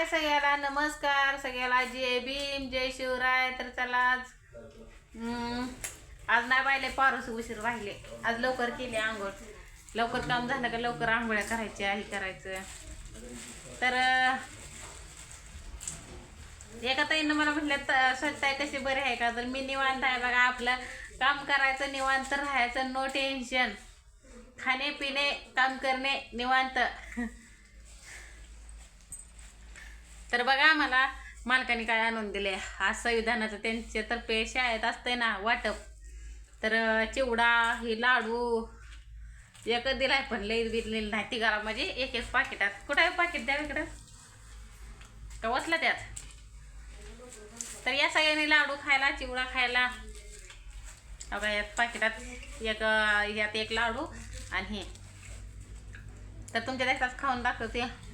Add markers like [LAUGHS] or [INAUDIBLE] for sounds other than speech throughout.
हाय सगळ्याला नमस्कार. सगळ्याला जय भीम जय शिवराय. तर चला आज हम्म, आज नाही पाहिले पारूस उशीर राहिले आज लवकर केली आंघोळ. लवकर काम झालं का लवकर आंघोळ्या करायच्या हे करायचं. तर एका ताईनं मला म्हटलं स्वतः कसे बरे आहे का? तर मी निवांत आहे बघा आपलं काम करायचं निवांत राहायचं नो टेन्शन खाणे पिणे काम करणे निवांत. तर बघा मला मालकाने काय आणून दिले. आज संविधानाचं तर तर्फे शाळेत असते ना वाटप. तर चिवडा हे लाडू एक दिलाय पण लई दिलेली नाही. तिघाला म्हणजे एक एक पाकिटात. कुठं आहे पाकिट द्या इकडं? का वसला त्यात? तर या सगळ्यांनी लाडू खायला चिवडा खायला. अगं यात पाकिटात एक यात एक लाडू आणि हे. तर तुमच्या देशात खाऊन दाखवते.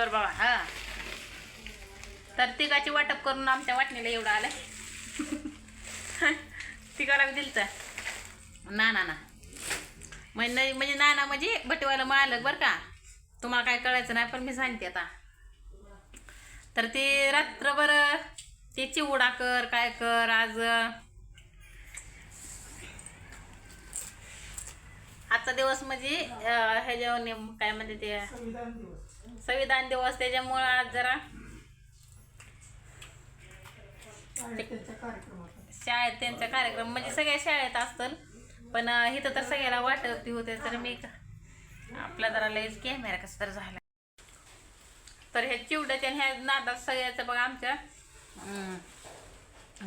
तर बाबा हा. तर तिघाची वाटप करून आमच्या वाटणीला एवढं आलं. [LAUGHS] तिघाला बी दिलचं ना ना ना. म्हणजे म्हणजे नाना म्हणजे बटीवाला मालक बरं का. तुम्हाला काय कळायचं नाही पण मी सांगते आता. तर ते रात्रभर ते चिवडा कर काय कर आज आजचा दिवस म्हणजे ह्याच्यावर काय म्हणते ते? संविधान दिवस त्याच्यामुळं आज जरा शाळेत त्यांचा कार्यक्रम म्हणजे सगळ्या शाळेत असतं पण इथं तर सगळ्याला वाटती होते तर मी आपला जरा लयच कॅमेरा कसं तर झाला. तर ह्या चिवड्याच्या ह्या नादात सगळ्याचं बघा आमच्या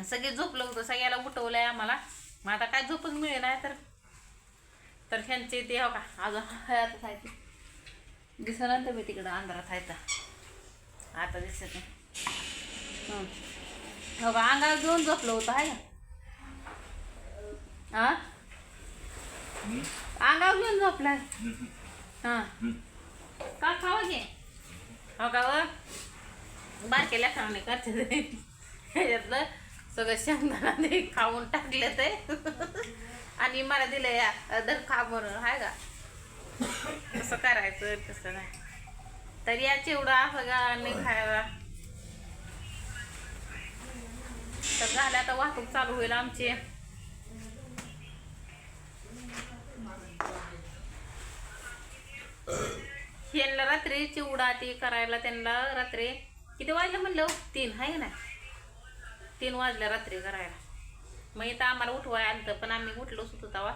सगळे झोपलं होतं सगळ्याला उठवलंय आम्हाला. मग आता काय झोपच मिळेल तर. ह्यांचे ते हो का अजून हयातच आहे दिसणार तर मी तिकडं अंधारात आहे आता दिसत नाही. हं. का? अंगावर घेऊन झोपलं होतं आहे ना? हा? अंगावर घेऊन झोपलाय? हा का खावा घे? हो का व? बारके लेखाने करते ते. ह्याच्यातलं सगळं शेंगदाणा खाऊन टाकले ते. आणि मला दिलं या दर खा म्हणून हाय का? कसं करायचं तसं नाही. तर या चिवडा सगळा खायला. तर झालं आता वाहतूक चालू होईल आमची. यांना रात्री चिवडा ती करायला त्यांना रात्री किती वाजले म्हणलं? तीन आहे ना तीन वाजल्या रात्री करायला. मग इथं आम्हाला उठवाय आलं पण आम्ही उठलोच होतो तेव्हा.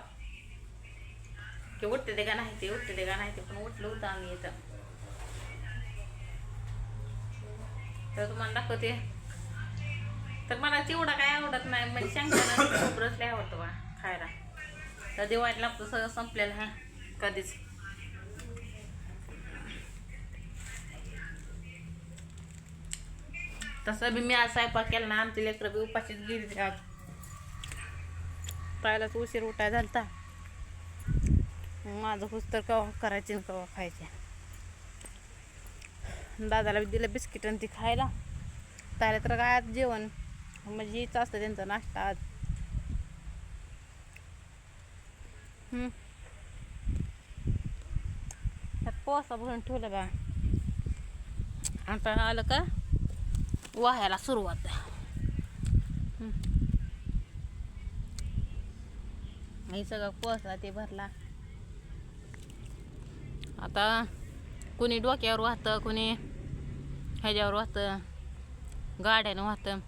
की उठते ते का नाही ते उठते ते का नाही ते पण उठलं होतं आम्ही इथं. तर तुम्हाला दाखवते. तर मला तेवढा काय आवडत नाही म्हणजे शेंगदाणा खोबरंच लय आवडतं बा खायला. तर दिवाळीला आपलं सगळं संपलेलं हा कधीच. तसं बी मी आज स्वयंपाक केला ना आमची लेकरं बी उपाशीच गेली आज. पाहिलाच उशीर उठाय झालता. माझं पुस्तक कवा करायचे आणि कवा खायचे. दादाला बी दिलं बिस्किट आणि ती खायला. त्याला तर काय आज जेवण? म्हणजे हीच असतं त्यांचा नाश्ता आज. त्यात पोसा भरून ठेवलं बा. आता आलं का? वाहायला सुरुवात. हम्म. हे सगळं पोसा ते भरला. आता कोणी डोक्यावर वाहतं कोणी ह्याच्यावर वाहतं गाड्यानं वाहतं.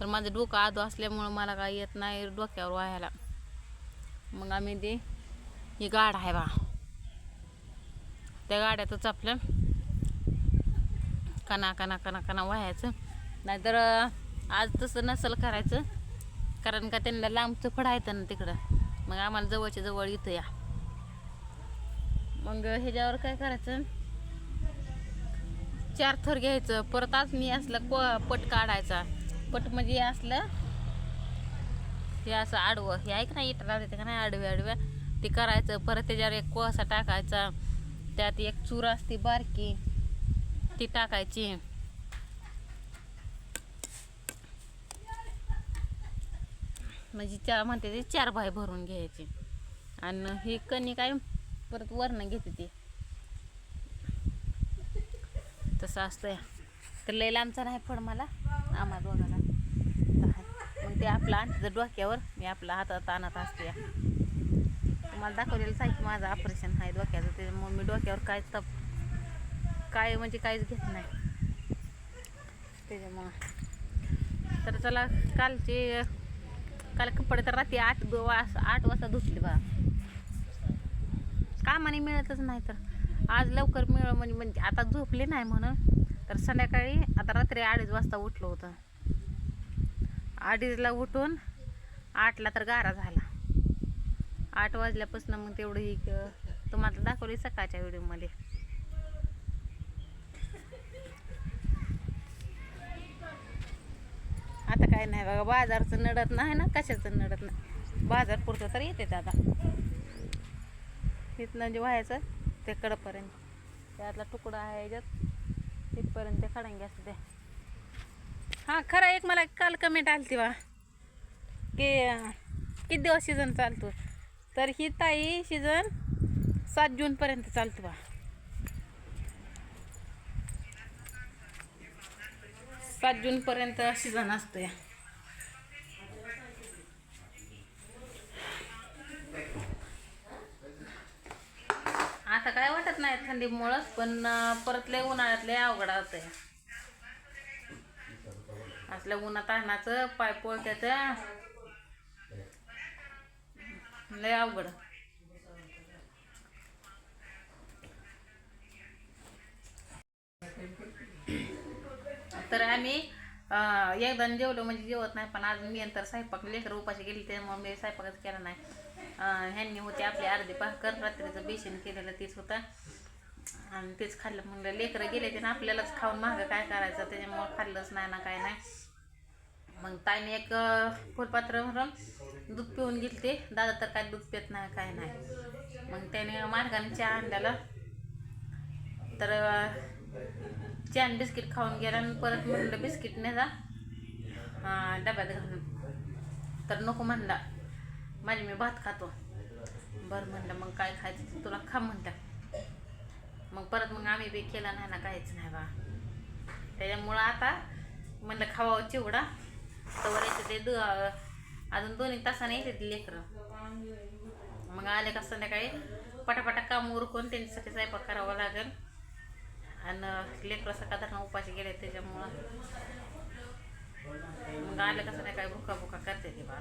तर माझं डोकं आदू असल्यामुळं मला काय येत नाही डोक्यावर वाहायला. मग आम्ही ते ही गाड आहे बा. त्या गाड्यातच आपलं कना कना कना कना व्हायचं. नाहीतर आज तसं नसल करायचं. कारण का त्यांना लांबचं फडायचं ना तिकडं. मग आम्हाला जवळच्या जवळ इथं या. मग ह्याच्यावर काय करायचं? चार थर घ्यायचं. परत आज मी असलं को पट काढायचा. पट म्हणजे हे असलं हे असं आडवं. हे ऐक ना इटा देते का नाही आडव्या आडव्या ते करायचं. परत त्याच्यावर एक कोळसा टाकायचा. त्यात एक चूर असते बारकी ती टाकायची. म्हणजे चार म्हणते ते चार भाई भरून घ्यायचे. आणि ही कणी काय परत वरनं घेते ती. तसं असतंय. तर लय लांबचा नाही फड मला. आम्हा दोघाला मग ते आपलं आणतं डोक्यावर मी आपला हातात आणत असते. तुम्हाला दाखवलेलंच आहे की माझं ऑपरेशन आहे डोक्याचं. मग मी डोक्यावर काय तप काय म्हणजे काहीच घेत नाही. त्याच्यामुळं. तर चला कालचे काल कपडे तर रात्री आठ दो आठ वाजता धुतले बा कामाने मिळतच नाही तर. आज लवकर मिळ म्हणजे म्हणजे आता झोपले नाही म्हणून. तर संध्याकाळी आता रात्री अडीच वाजता उठलो होतं. अडीचला उठून आठला तर गारा झाला. आठ वाजल्यापासून मग तेवढं ही क- तुम्हाला दाखवली सकाळच्या व्हिडिओमध्ये. आता काय नाही बघा बाजारचं नडत नाही ना कशाचं नडत नाही. बाजार पुरतं तर येते आता तिथनं जे व्हायचं ते कडपर्यंत. त्यातला तुकडा आहे याच्यात. तिथपर्यंत ते खडांगे असते ते. हां खरं एक मला काल कमेंट आली बा की किती दिवस सीझन चालतो तर ही ताई सीझन सात जूनपर्यंत चालतो बा. सात जूनपर्यंत सीझन असतो या आता काय वाटत नाही थंडीमुळंच पण परत लय उन्हाळ्यात लय अवघड होतंय असल्या उन्हात तानाचं पाय पोळत्याचं लय अवघड. तर आम्ही एकदा जेवलो म्हणजे जेवत नाही पण आज मी नंतर स्वयंपाक लेकर उपाशी गेली त्यामुळे मी स्वयंपाकच केला नाही. ह्यांनी होते आपली अर्धे भाकर रात्रीचं बेसन केलेलं तेच होतं. आणि तेच खाल्लं. म्हणलं लेकरं गेले ते ना आपल्यालाच खाऊन महागं काय करायचं? त्याच्यामुळं खाल्लंच नाही ना काय नाही. मग ताईने एक फुलपात्र भरून दूध पिऊन गेले ते दादा तर काय दूध पित नाही काय नाही. मग त्याने मार्गाने चहा आणलेला. तर चहा आणि बिस्किट खाऊन गेला आणि परत म्हणलं बिस्किट नाही जा डब्यात घालून. तर नको म्हणला. माझी मी भात खातो. बरं म्हणलं मग काय खायचं तुला खा म्हणलं. मग परत मग आम्ही बी केला नाही ना काहीच नाही बा. त्याच्यामुळं आता म्हणलं खावावं चिवडा. तर यायचं ते दु अजून दोन्ही तासाने येते ते लेकरं. मग आले का संध्याकाळी पटापटा काम उरकून त्यांच्यासाठी स्वयंपाक करावा लागेल. आणि लेकरं सकाळ उपाशी गेले त्याच्यामुळं. मग आलं का संध्याकाळी भुका भुका करते ते बा.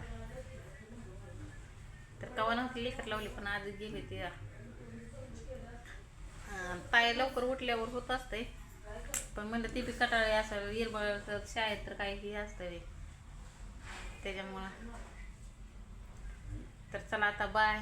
तर कवा नव्हती लेकर लावली पण आज गेली ती. पाय लवकर उठल्यावर होत असते पण म्हणलं ती बी कटाळे असं इरबळ शाळेत तर काही हे असतं रे त्याच्यामुळं. तर चला आता बाय.